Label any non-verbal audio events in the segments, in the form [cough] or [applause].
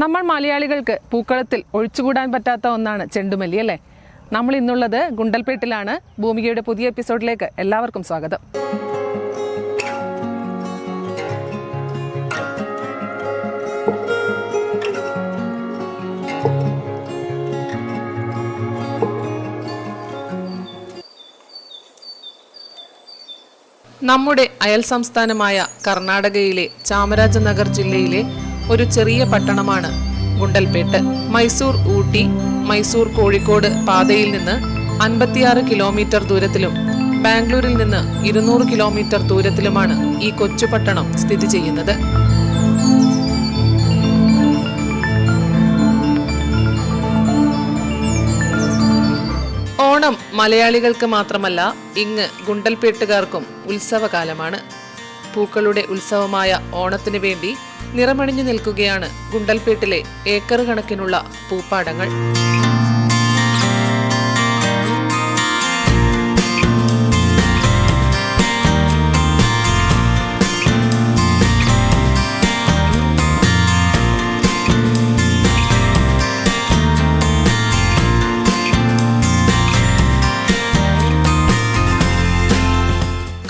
നമ്മൾ മലയാളികൾക്ക് പൂക്കളത്തിൽ ഒഴിച്ചുകൂടാൻ പറ്റാത്ത ഒന്നാണ് ചെണ്ടുമല്ലി അല്ലേ? നമ്മൾ ഇന്നുള്ളത് ഗുണ്ടൽപേട്ടിലാണ്. ഭൂമികയുടെ പുതിയ എപ്പിസോഡിലേക്ക് എല്ലാവർക്കും സ്വാഗതം. നമ്മുടെ അയൽ സംസ്ഥാനമായ കർണാടകയിലെ ചാമരാജനഗർ ജില്ലയിലെ ഒരു ചെറിയ പട്ടണമാണ് ഗുണ്ടൽപേട്ട്. മൈസൂർ ഊട്ടി മൈസൂർ കോഴിക്കോട് പാതയിൽ നിന്ന് അൻപത്തിയാറ് കിലോമീറ്റർ ദൂരത്തിലും ബാംഗ്ലൂരിൽ നിന്ന് ഇരുന്നൂറ് കിലോമീറ്റർ ദൂരത്തിലുമാണ് ഈ കൊച്ചു പട്ടണം സ്ഥിതി ചെയ്യുന്നത്. ഓണം മലയാളികൾക്ക് മാത്രമല്ല ഇങ്ങ് ഗുണ്ടൽപേട്ടുകാർക്കും ഉത്സവകാലമാണ്. പൂക്കളുടെ ഉത്സവമായ ഓണത്തിനു വേണ്ടി നിറമണിഞ്ഞു നിൽക്കുകയാണ് ഗുണ്ടൽപേട്ടിലെ ഏക്കർ കണക്കിനുള്ള പൂപ്പാടങ്ങൾ.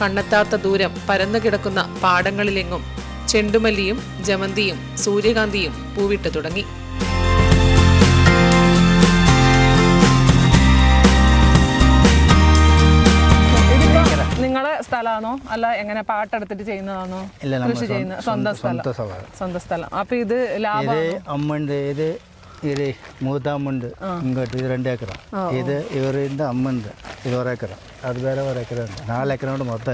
കണ്ണെത്താത്ത ദൂരം പരന്നു കിടക്കുന്ന പാടങ്ങളിലെങ്ങും ചെണ്ടുമല്ലിയും ജമന്തിയും സൂര്യകാന്തിയും പൂവിട്ട് തുടങ്ങി. നിങ്ങളെ സ്ഥലമാണോ അല്ല എങ്ങനെ പാട്ടെടുത്തിട്ട് ചെയ്യുന്നതാണോ കൃഷി ചെയ്യുന്നത് ചെയ്യുന്ന സ്വന്തം സ്ഥലം. സ്വന്തം സ്ഥലം. അപ്പൊ ഇത് ലാഭം ഇത് അമ്മണ്ട് ഇത് ഇത് രണ്ട് ഏക്കറ ഇത് ഇവരിന്റെ അമ്മണ്ട് ഇത് ഒരേക്കറ. അത് വേറെ ഒരേക്കറുണ്ട്. നാല് ഏക്കറ കൊണ്ട് മൊത്തം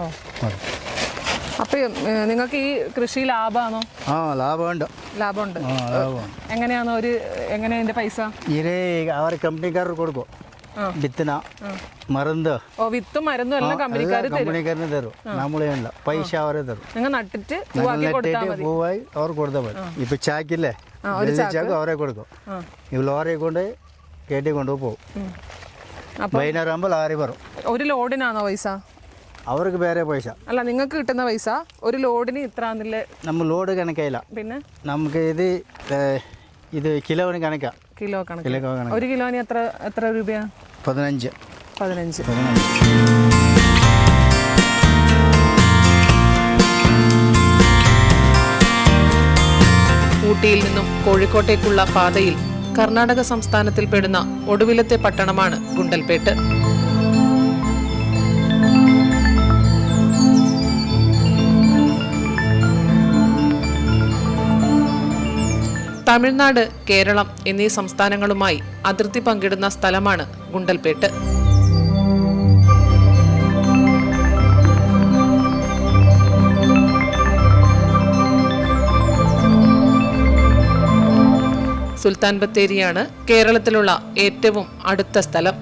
ഓ. മതി അപ്പൊ നിങ്ങൾക്ക് ഈ കൃഷി ലാഭമാണോ ആ ലാഭമുണ്ട്. ലാഭമുണ്ട്. എങ്ങനെയാണോ ഒരു എങ്ങനെയാ ഇതിന്റെ പൈസ? ഇത് അവർ കമ്പനിക്കാർക്ക് കൊടുക്കും. വിത്തന. മരുന്ന്. ഓ വിത്തും മരുന്നും എല്ലാം കമ്പനിക്കാർ കമ്പനിക്കാരന് തരും. നമ്മളെയല്ല പൈസ അവരെ തരും. നിങ്ങൾ നട്ടിട്ട് പൂവായി അവർ കൊടുത്താൽ മതി. ഇപ്പൊ ചാക്കില്ലേ? ചാക്ക്. അവരെ കൊടുക്കും. ഈ ലോറി കൊണ്ട് കയറ്റി കൊണ്ടുപോകും. വൈകുന്നേരം ആകുമ്പോൾ ലോറി വരും ഒരു ലോഡിനാണോ പൈസ? അവർക്ക് വേറെ പൈസ. അല്ല നിങ്ങൾക്ക് കിട്ടുന്ന പൈസ ഒരു ലോഡിന് ഇത്ര നമ്മൾ ലോഡ് കണക്കില്ല പിന്നെ? നമുക്ക് ഇത് ഇത് കിലോന് കണക്കാ. കിലോ കണക്ക്. കിലോ കണക്ക്. ഒരു കിലോന് എത്ര എത്ര രൂപയാ? പതിനഞ്ച്. പതിനഞ്ച്. പതിനഞ്ച്. ഊട്ടിയിൽ നിന്നും കോഴിക്കോട്ടേക്കുള്ള പാതയിൽ കർണാടക സംസ്ഥാനത്തിൽ പെടുന്ന ഒടുവിലത്തെ പട്ടണമാണ് ഗുണ്ടൽപേട്ട്. തമിഴ്നാട് കേരളം എന്നീ സംസ്ഥാനങ്ങളുമായി അതിർത്തി പങ്കിടുന്ന സ്ഥലമാണ് ഗുണ്ടൽപേട്ട്. സുൽത്താൻ ബത്തേരിയാണ് കേരളത്തിലുള്ള ഏറ്റവും അടുത്ത സ്ഥലം.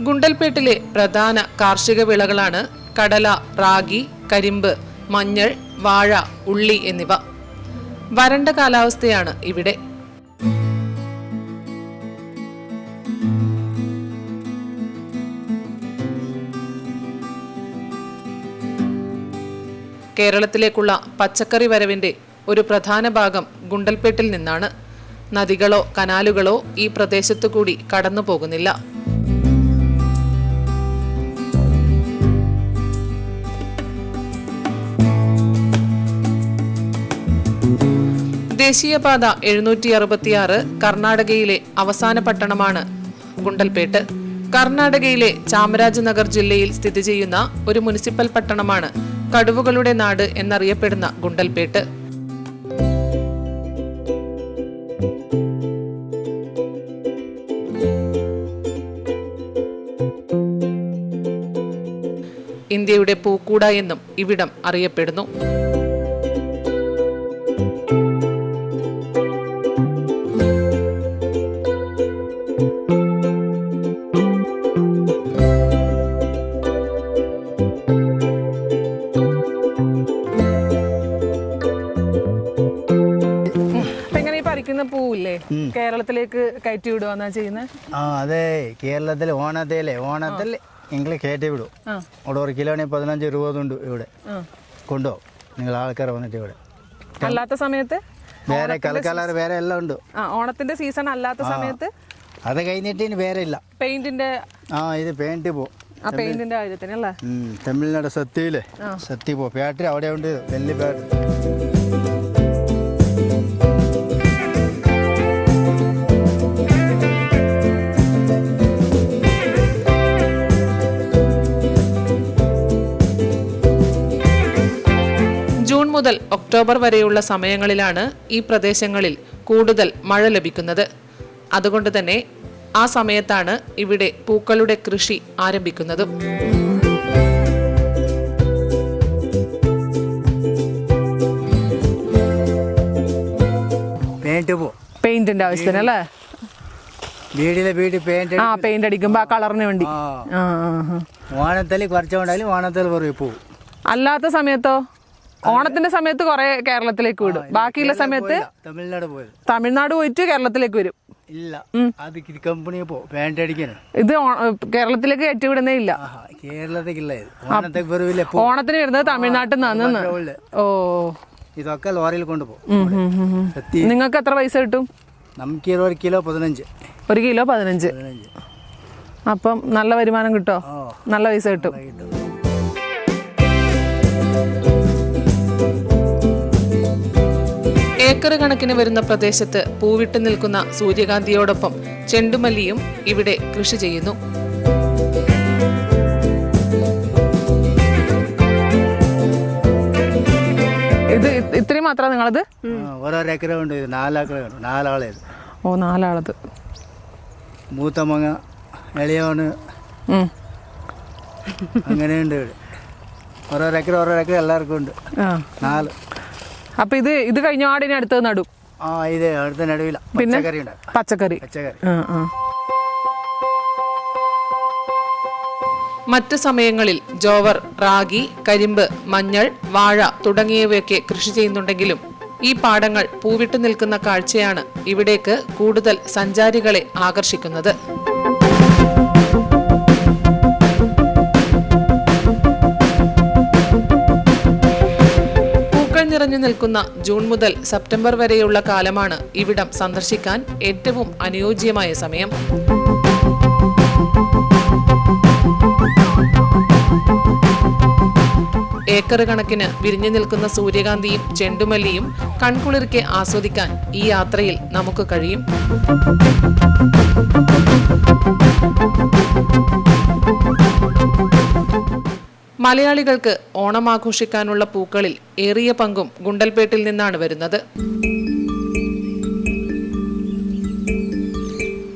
ഗുണ്ടൽപേട്ടിലെ പ്രധാന കാർഷിക വിളകളാണ് കടല റാഗി കരിമ്പ് മഞ്ഞൾ വാഴ ഉള്ളി എന്നിവ. വരണ്ട കാലാവസ്ഥയാണ് ഇവിടെ. കേരളത്തിലേക്കുള്ള പച്ചക്കറി വരവിന്റെ ഒരു പ്രധാന ഭാഗം ഗുണ്ടൽപേട്ടിൽ നിന്നാണ്. നദികളോ കനാലുകളോ ഈ പ്രദേശത്തു കൂടി കടന്നു പോകുന്നില്ല ദേശീയപാത എഴുന്നൂറ്റി അറുപത്തിയാറ് കർണാടകയിലെ അവസാന പട്ടണമാണ് ഗുണ്ടൽപേട്ട് കർണാടകയിലെ ചാമരാജനഗർ ജില്ലയിൽ സ്ഥിതി ചെയ്യുന്ന ഒരു മുനിസിപ്പൽ പട്ടണമാണ് കടുവകളുടെ നാട് എന്നറിയപ്പെടുന്ന ഗുണ്ടൽപേട്ട് ഇന്ത്യയുടെ പൂക്കൂട എന്നും ഇവിടം അറിയപ്പെടുന്നു. വിടുവാന്നാ ചെയ്യുന്നത് ആ അതെ. കേരളത്തിൽ ഓണത്തിലെ ഓണത്തിൽ നിങ്ങൾ കയറ്റി വിടും. അവിടെ ഒരു കിലോന് പതിനഞ്ച് ഇരുപതുണ്ട് ഇവിടെ. ആ. കൊണ്ടുപോകും. നിങ്ങൾ ആൾക്കാർ വന്നിട്ട് ഇവിടെ. അല്ലാത്ത സമയത്ത് വേറെ കലക്കാലർ വേറെ എല്ലാം ഉണ്ട്. ഓണത്തിന്റെ സീസൺ അല്ലാത്ത സമയത്ത് അത് കഴിഞ്ഞിട്ട് ഇനി വേറെ ഇല്ല. പെയിന്റിന്റെ ആ ഇത് പെയിന്റ് പോ ആ പെയിന്റിന്റെ കാര്യത്തിന് അല്ലേ? തമിഴ്നാട് സത്യയിലെ സത്യ പോ ഫാക്ടറി അവിടെ ഉണ്ട്. വലിയ ഫാക്ടറി ഒക്ടോബർ വരെയുള്ള സമയങ്ങളിലാണ് ഈ പ്രദേശങ്ങളിൽ കൂടുതൽ മഴ ലഭിക്കുന്നത്. അതുകൊണ്ട് തന്നെ ആ സമയത്താണ് ഇവിടെ പൂക്കളുടെ കൃഷി ആരംഭിക്കുന്നത്. പെയിന്റ് പോ. പെയിന്റിന്റെ ആവശ്യത്തിന് അല്ലേ വീടിലെ വീട് പെയിന്റ് ആ പെയിന്റ് അടിക്കുമ്പോ ആ കളറിന് വേണ്ടി. ആ. ഓണത്തിൽ കുറച്ചുകൊണ്ടായാലും പറയും പോവും. അല്ലാത്ത സമയത്തോ? ഓണത്തിന്റെ സമയത്ത് കുറെ കേരളത്തിലേക്ക് വിടും. ബാക്കിയുള്ള സമയത്ത് തമിഴ്നാട് പോയത്. തമിഴ്നാട് പോയിട്ട് കേരളത്തിലേക്ക് വരും. ഇല്ല. അത് കമ്പനി അടിക്കാന്. ഇത് കേരളത്തിലേക്ക് കയറ്റിവിടുന്നേ ഇല്ല. കേരളത്തേക്കില്ല ഓണത്തിന് വരുന്നത് തമിഴ്നാട്ടിൽ നിന്നാണ് ഓ. ഇതൊക്കെ ലോറിയിൽ കൊണ്ടുപോകും നിങ്ങൾക്ക് എത്ര പൈസ കിട്ടും? നമുക്ക് ഒരു കിലോ പതിനഞ്ച്. ഒരു കിലോ പതിനഞ്ച്. അപ്പം നല്ല വരുമാനം കിട്ടോ. നല്ല പൈസ കിട്ടും. ഏക്കർ കണക്കിന് വരുന്ന പ്രദേശത്ത് പൂവിട്ട് നിൽക്കുന്ന സൂര്യകാന്തിയോടൊപ്പം ചെണ്ടുമല്ലിയും ഇവിടെ കൃഷി ചെയ്യുന്നു. ഇത് ഇത് ഇത്രയും മാത്രമാണ് നിങ്ങളത്? ആ, ഓരോരോ ഏക്കറ ഉണ്ട് ഇത് നാലേക്കറ ഉണ്ട് നാലാളെ ഇത് ഓ നാലാളത്. മൂത്ത മങ്ങ എളിയോണ്. അങ്ങനെയുണ്ട് ഇവിടെ. ഏക്കർ ഓരോ ഏക്കർ എല്ലാവർക്കും ഉണ്ട്. നാല്. അപ്പൊ ഇത് ഇത് കഴിഞ്ഞ ആടിനെ അടുത്ത് നടും. ആ ഇത് അടുത്ത നടുവില. പച്ചക്കറി ഉണ്ട് പച്ചക്കറി. പച്ചക്കറി. ആ, ആ. മറ്റ് സമയങ്ങളിൽ ജോവർ റാഗി കരിമ്പ് മഞ്ഞൾ വാഴ തുടങ്ങിയവയൊക്കെ കൃഷി ചെയ്യുന്നുണ്ടെങ്കിലും ഈ പാടങ്ങൾ പൂവിട്ട് നിൽക്കുന്ന കാഴ്ചയാണ് ഇവിടേക്ക് കൂടുതൽ സഞ്ചാരികളെ ആകർഷിക്കുന്നത്. നിറഞ്ഞു നിൽക്കുന്ന ജൂൺ മുതൽ സെപ്റ്റംബർ വരെയുള്ള കാലമാണ് ഇവിടം സന്ദർശിക്കാൻ ഏറ്റവും അനുയോജ്യമായ സമയം. ഏക്കർ കണക്കിന് വിരിഞ്ഞു നിൽക്കുന്ന സൂര്യകാന്തിയും ചെണ്ടുമല്ലിയും കൺകുളിർക്കെ ആസ്വദിക്കാൻ ഈ യാത്രയിൽ നമുക്ക് കഴിയും. മലയാളികൾക്ക് ഓണം ആഘോഷിക്കാനുള്ള പൂക്കളിൽ ഏറിയ പങ്കും ഗുണ്ടൽപേട്ടിൽ നിന്നാണ് വരുന്നത്.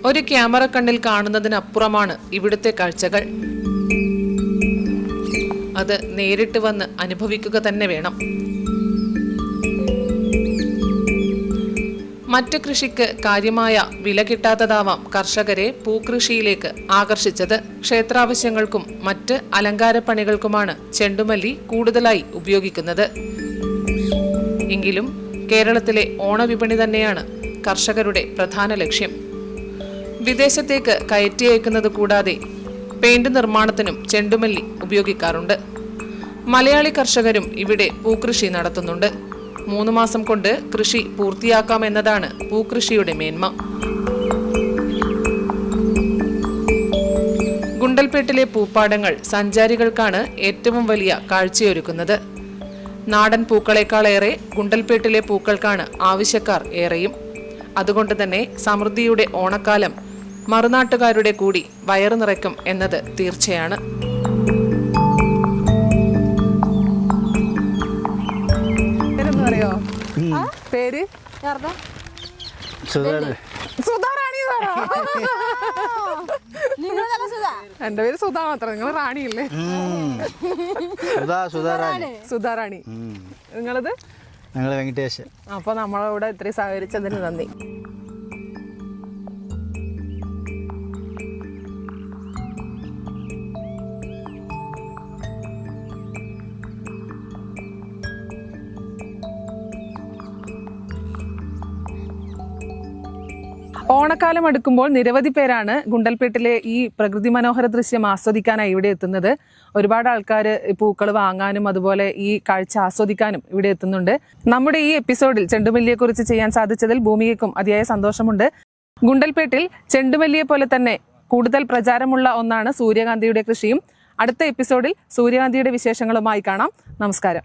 ഒരു ക്യാമറ കണ്ണിൽ കാണുന്നതിനപ്പുറമാണ് ഇവിടുത്തെ കാഴ്ചകൾ. അത് നേരിട്ട് വന്ന് അനുഭവിക്കുക തന്നെ വേണം. മറ്റ് കൃഷിക്ക് കാര്യമായ വില കിട്ടാത്തതാവാം കർഷകരെ പൂക്കൃഷിയിലേക്ക് ആകർഷിച്ചത്. ക്ഷേത്രാവശ്യങ്ങൾക്കും മറ്റ് അലങ്കാരപ്പണികൾക്കുമാണ് ചെണ്ടുമല്ലി കൂടുതലായി ഉപയോഗിക്കുന്നത്. എങ്കിലും കേരളത്തിലെ ഓണവിപണി തന്നെയാണ് കർഷകരുടെ പ്രധാന ലക്ഷ്യം. വിദേശത്തേക്ക് കയറ്റി അയക്കുന്നത് കൂടാതെ പെയിന്റ് നിർമ്മാണത്തിനും ചെണ്ടുമല്ലി ഉപയോഗിക്കാറുണ്ട്. മലയാളി കർഷകരും ഇവിടെ പൂക്കൃഷി നടത്തുന്നുണ്ട്. മൂന്ന് മാസം കൊണ്ട് കൃഷി പൂർത്തിയാക്കാം എന്നതാണ് പൂക്കൃഷിയുടെ മേന്മ. ഗുണ്ടൽപേട്ടിലെ പൂപ്പാടങ്ങൾ സഞ്ചാരികൾക്കാണ് ഏറ്റവും വലിയ കാഴ്ചയൊരുക്കുന്നത്. നാടൻ പൂക്കളേക്കാളേറെ ഗുണ്ടൽപേട്ടിലെ പൂക്കൾക്കാണ് ആവശ്യക്കാർ ഏറെയും. അതുകൊണ്ട് തന്നെ സമൃദ്ധിയുടെ ഓണക്കാലം മറുനാട്ടുകാരുടെ കൂടി വയറു നിറയ്ക്കും എന്നത് തീർച്ചയാണ്. പേര്? സുധാറാണി. എന്റെ [laughs] പേര് സുധാ മാത്രം. നിങ്ങൾ റാണിയില്ലേ? സുധാറാണി. നിങ്ങളത്? ഞങ്ങൾ വെങ്കടേഷ് അപ്പൊ നമ്മളിവിടെ ഇത്രയും സഹകരിച്ചതിന് നന്ദി. ഓണക്കാലം അടുക്കുമ്പോൾ നിരവധി പേരാണ് ഗുണ്ടൽപേട്ടിലെ ഈ പ്രകൃതി മനോഹര ദൃശ്യം ആസ്വദിക്കാനായി ഇവിടെ എത്തുന്നത്. ഒരുപാട് ആൾക്കാർ പൂക്കൾ വാങ്ങാനും അതുപോലെ ഈ കാഴ്ച ആസ്വദിക്കാനും ഇവിടെ എത്തുന്നുണ്ട്. നമ്മുടെ ഈ എപ്പിസോഡിൽ ചെണ്ടുമല്ലിയെക്കുറിച്ച് ചെയ്യാൻ സാധിച്ചതിൽ ഭൂമികയ്ക്കും അതിയായ സന്തോഷമുണ്ട്. ഗുണ്ടൽപേട്ടിൽ ചെണ്ടുമല്ലിയെ പോലെ തന്നെ കൂടുതൽ പ്രചാരമുള്ള ഒന്നാണ് സൂര്യകാന്തിയുടെ കൃഷിയും. അടുത്ത എപ്പിസോഡിൽ സൂര്യകാന്തിയുടെ വിശേഷങ്ങളുമായി കാണാം. നമസ്കാരം.